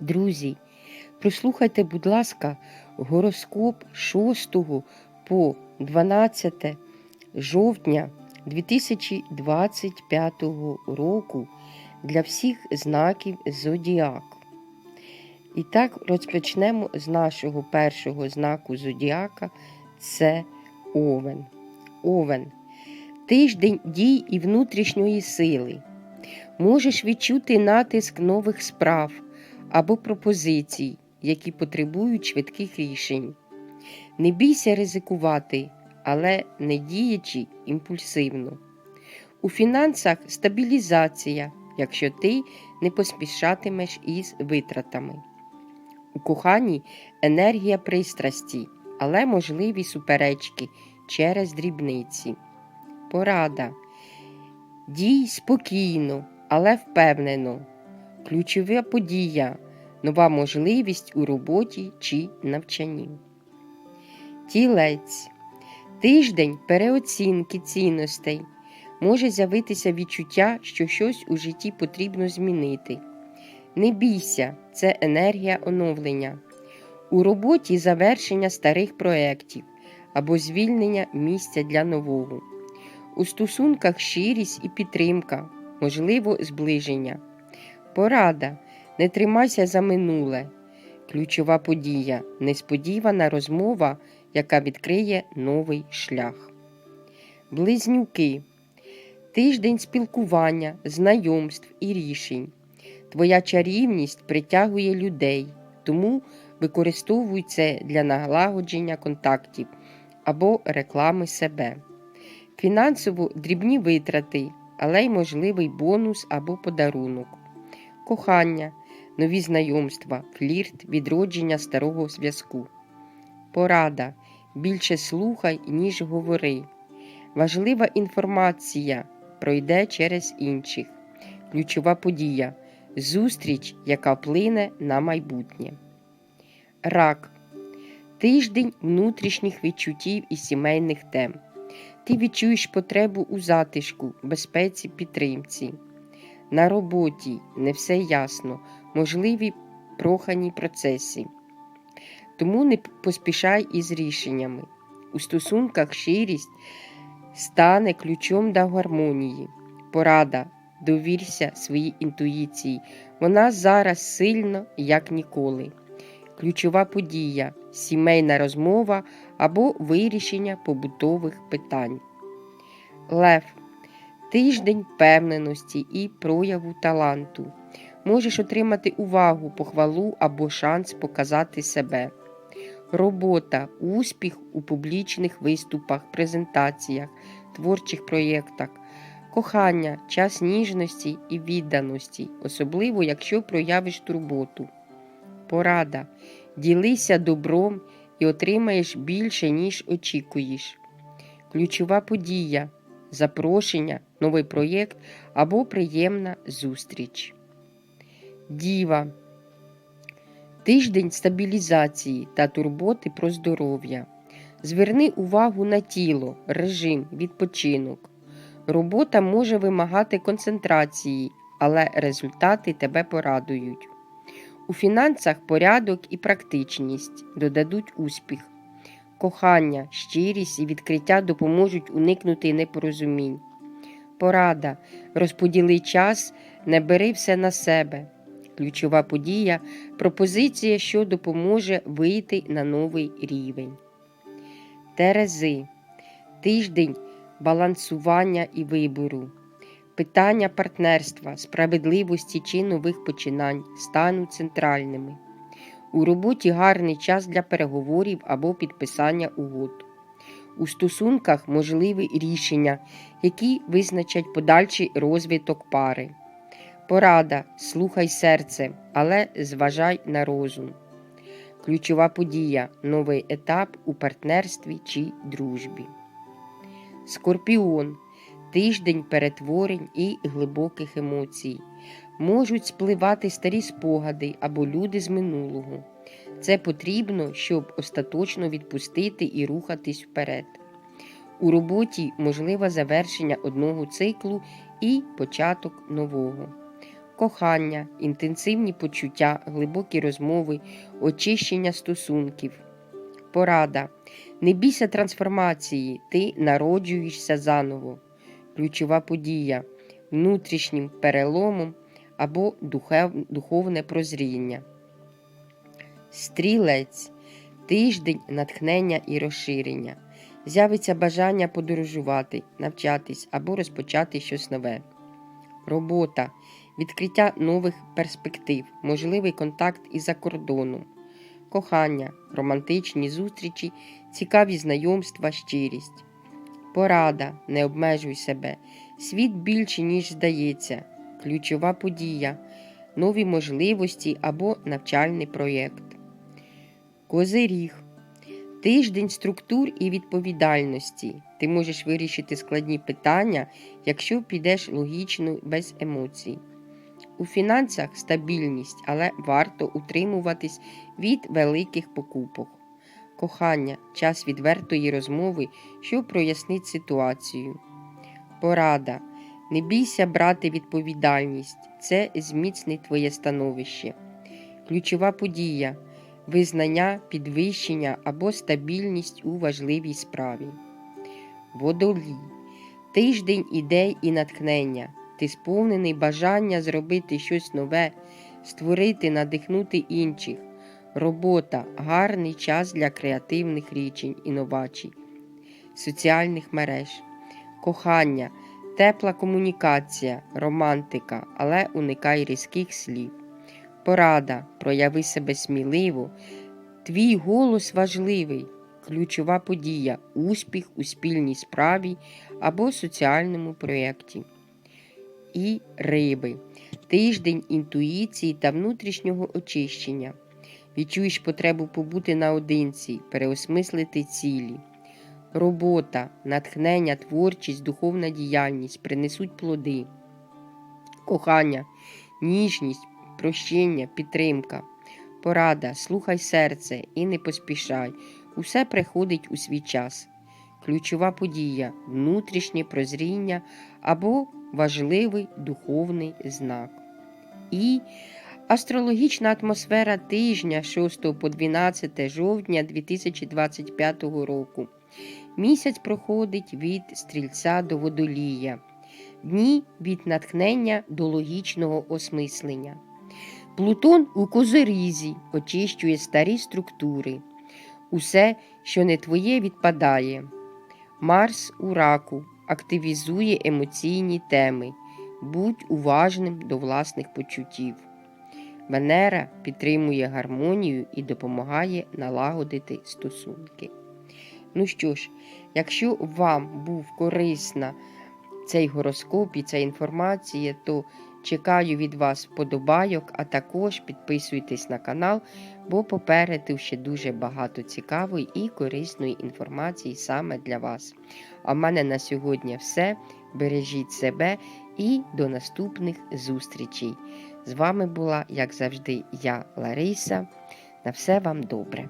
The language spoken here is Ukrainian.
Друзі, прослухайте, будь ласка, гороскоп 6 по 12 жовтня 2025 року для всіх знаків Зодіаку. І так розпочнемо з нашого першого знаку Зодіака це Овен. Овен. Тиждень дій і внутрішньої сили. Можеш відчути натиск нових справ або пропозицій, які потребують швидких рішень. Не бійся ризикувати, але не діячи імпульсивно. У фінансах стабілізація, якщо ти не поспішатимеш із витратами. У коханні енергія пристрасті, але можливі суперечки через дрібниці. Порада. Дій спокійно, але впевнено. Ключова подія, нова можливість у роботі чи навчанні. Тілець. Тиждень переоцінки цінностей. Може з'явитися відчуття, що щось у житті потрібно змінити. Не бійся, це енергія оновлення. У роботі завершення старих проєктів або звільнення місця для нового. У стосунках щирість і підтримка, можливо, зближення. Порада. Не тримайся за минуле. Ключова подія. Несподівана розмова, яка відкриє новий шлях. Близнюки. Тиждень спілкування, знайомств і рішень. Твоя чарівність притягує людей, тому використовуй це для налагодження контактів або реклами себе. Фінансово дрібні витрати, але й можливий бонус або подарунок. Кохання, нові знайомства, флірт, відродження старого зв'язку. Порада. Більше слухай, ніж говори. Важлива інформація пройде через інших. Ключова подія. Зустріч, яка вплине на майбутнє. Рак. Тиждень внутрішніх відчуттів і сімейних тем. Ти відчуєш потребу у затишку, безпеці, підтримці. На роботі не все ясно, можливі прохані процеси. Тому не поспішай із рішеннями. У стосунках щирість стане ключом до гармонії. Порада, довірся своїй інтуїції. Вона зараз сильна, як ніколи. Ключова подія, сімейна розмова або вирішення побутових питань. Лев. Тиждень впевненості і прояву таланту. Можеш отримати увагу, похвалу або шанс показати себе. Робота, успіх у публічних виступах, презентаціях, творчих проєктах, кохання, час ніжності і відданості, особливо якщо проявиш турботу. Порада. Ділися добром і отримаєш більше, ніж очікуєш. Ключова подія запрошення, новий проєкт або приємна зустріч. Діва. Тиждень стабілізації та турботи про здоров'я. Зверни увагу на тіло, режим, відпочинок. Робота може вимагати концентрації, але результати тебе порадують. У фінансах порядок і практичність додадуть успіх. Кохання, щирість і відкриття допоможуть уникнути непорозумінь. Порада. Розподіли час, не бери все на себе. Ключова подія пропозиція, що допоможе вийти на новий рівень. Терези. Тиждень балансування і вибору. Питання партнерства, справедливості чи нових починань стануть центральними. У роботі гарний час для переговорів або підписання угод. У стосунках можливі рішення, які визначать подальший розвиток пари. Порада, слухай серце, але зважай на розум. Ключова подія новий етап у партнерстві чи дружбі. Скорпіон тиждень перетворень і глибоких емоцій. Можуть спливати старі спогади або люди з минулого. Це потрібно, щоб остаточно відпустити і рухатись вперед. У роботі можливе завершення одного циклу і початок нового. Кохання, інтенсивні почуття, глибокі розмови, очищення стосунків. Порада. Не бійся трансформації, ти народжуєшся заново. Ключова подія внутрішнім переломом або духовне прозріння. Стрілець тиждень натхнення і розширення. З'явиться бажання подорожувати, навчатись або розпочати щось нове. Робота, відкриття нових перспектив, можливий контакт із-за кордону, кохання, романтичні зустрічі, цікаві знайомства, щирість. Порада, не обмежуй себе. Світ більше, ніж здається. Ключова подія, нові можливості або навчальний проєкт. Козиріг. Тиждень структур і відповідальності. Ти можеш вирішити складні питання, якщо підеш логічно без емоцій. У фінансах стабільність, але варто утримуватись від великих покупок. Кохання час відвертої розмови, що прояснить ситуацію. Порада. Не бійся брати відповідальність, це зміцнить твоє становище. Ключова подія визнання, підвищення або стабільність у важливій справі. Водолій. Тиждень ідей і натхнення. Ти сповнений бажання зробити щось нове, створити, надихнути інших. Робота гарний час для креативних рішень, інновацій, соціальних мереж, кохання, тепла комунікація, романтика, але уникай різких слів. Порада, прояви себе сміливо. Твій голос важливий, ключова подія, успіх у спільній справі або соціальному проєкті. І риби. Тиждень інтуїції та внутрішнього очищення. Відчуєш потребу побути наодинці, переосмислити цілі. Робота, натхнення, творчість, духовна діяльність принесуть плоди. Кохання, ніжність, прощення, підтримка. Порада, слухай серце і не поспішай. Усе приходить у свій час. Ключова подія внутрішнє прозріння або важливий духовний знак. І астрологічна атмосфера тижня 6 по 12 жовтня 2025 року. Місяць проходить від стрільця до водолія, дні від натхнення до логічного осмислення. Плутон у козирізі очищує старі структури. Усе, що не твоє, відпадає. Марс у раку активізує емоційні теми. Будь уважним до власних почуттів. Венера підтримує гармонію і допомагає налагодити стосунки. Ну що ж, якщо вам був корисна цей гороскоп і ця інформація, то чекаю від вас вподобайок, а також підписуйтесь на канал, бо попереду ще дуже багато цікавої і корисної інформації саме для вас. А в мене на сьогодні все. Бережіть себе і до наступних зустрічей. З вами була, як завжди, я, Лариса. На все вам добре.